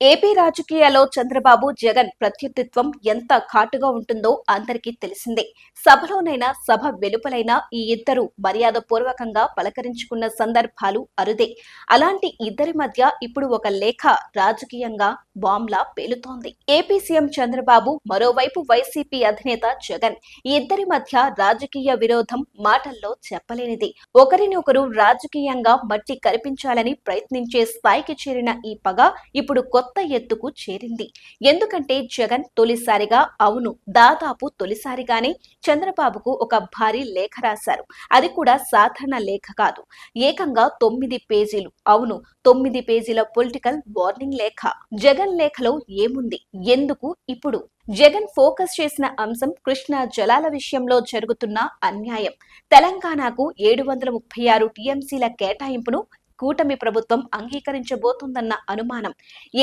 AP రాజకీయాల్లో చంద్రబాబు జగన్ ప్రత్యర్థిత్వం ఎంత ఘాటుగా ఉంటుందో అందరికీ తెలిసిందే. సభలోనైనా సభ వెలుపలైనా ఈ ఇద్దరు మర్యాదపూర్వకంగా పలకరించుకున్న సందర్భాలు అరుదే. అలాంటి ఇద్దరి మధ్య ఇప్పుడు ఒక లేఖ రాజకీయంగా బాంబ్లా పేలుతోంది. ఏపీ సీఎం చంద్రబాబు మరోవైపు వైసీపీ అధినేత జగన్. ఈ ఇద్దరి మధ్య రాజకీయ విరోధం మాటల్లో చెప్పలేనిది. ఒకరినొకరు రాజకీయంగా మట్టి కరిపించాలని ప్రయత్నించే స్థాయికి చేరిన ఈ పగ ఇప్పుడు కొత్త కొత్త ఎత్తుకు చేరింది. ఎందుకంటే జగన్ తొలిసారిగా అవును దాదాపు తొలిసారిగానే చంద్రబాబుకు ఒక భారీ లేఖ రాశారు. అది కూడా సాధారణ లేఖ కాదు. ఏకంగా తొమ్మిది పేజీలు అవును తొమ్మిది పేజీల పొలిటికల్ వార్నింగ్ లేఖ. జగన్ లేఖలో ఏముంది? ఎందుకు ఇప్పుడు? జగన్ ఫోకస్ చేసిన అంశం కృష్ణా జలాల విషయంలో జరుగుతున్న అన్యాయం. తెలంగాణకు ఏడు వందల ముప్పై ఆరు టీఎంసీల కేటాయింపును కూటమి ప్రభుత్వం అంగీకరించబోతుందన్న అనుమానం.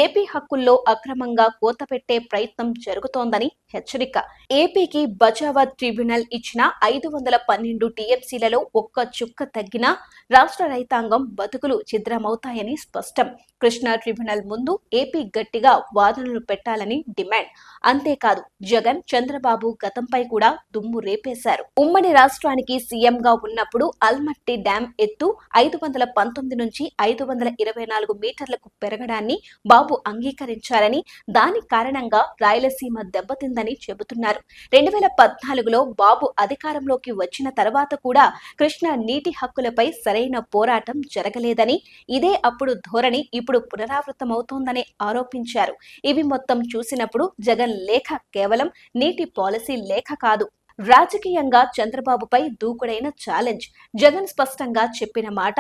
ఏపీ హక్కుల్లో అక్రమంగా కోత పెట్టే ప్రయత్నం జరుగుతోందని హెచ్చరిక. ఏపీకి బచావత్ ట్రిబ్యునల్ ఇచ్చిన ఐదు వందల పన్నెండు టీఎంసీలలో ఒక్క చుక్క తగ్గినా రాష్ట్ర రైతాంగం బతుకులు ఛిద్రమవుతాయని స్పష్టం. కృష్ణా ట్రిబ్యునల్ ముందు ఏపీ గట్టిగా వాదనలు పెట్టాలని డిమాండ్. అంతేకాదు జగన్ చంద్రబాబు గతంపై కూడా దుమ్ము రేపేశారు. ఉమ్మడి రాష్ట్రానికి సీఎంగా ఉన్నప్పుడు అల్మట్టి డ్యాం ఎత్తు ఐదు వందల పంతొమ్మిది నుంచి ఐదు వందల ఇరవై నాలుగు మీటర్లకు పెరగడాన్ని బాబు అంగీకరించారని దాని కారణంగా రాయలసీమ దెబ్బతిందని చెబుతున్నారు. రెండు వేల పద్నాలుగులో బాబు అధికారంలోకి వచ్చిన తర్వాత కూడా కృష్ణా నీటి హక్కులపై సరైన పోరాటం జరగలేదని ఇదే అప్పుడు ధోరణి ఇప్పుడు పునరావృతమవుతోందని ఆరోపించారు. ఇవి మొత్తం చూసినప్పుడు జగన్ లేఖ కేవలం నీటి పాలసీ లేఖ కాదు రాజకీయంగా చంద్రబాబుపై దూకుడైన ఛాలెంజ్. జగన్ స్పష్టంగా చెప్పిన మాట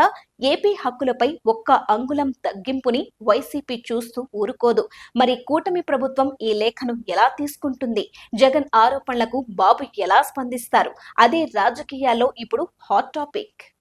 ఏపీ హక్కులపై ఒక్క అంగుళం తగ్గింపుని వైసీపీ చూస్తూ ఊరుకోదు. మరి కూటమి ప్రభుత్వం ఈ లేఖను ఎలా తీసుకుంటుంది? జగన్ ఆరోపణలకు బాబు ఎలా స్పందిస్తారు? అదే రాజకీయాల్లో ఇప్పుడు హాట్ టాపిక్.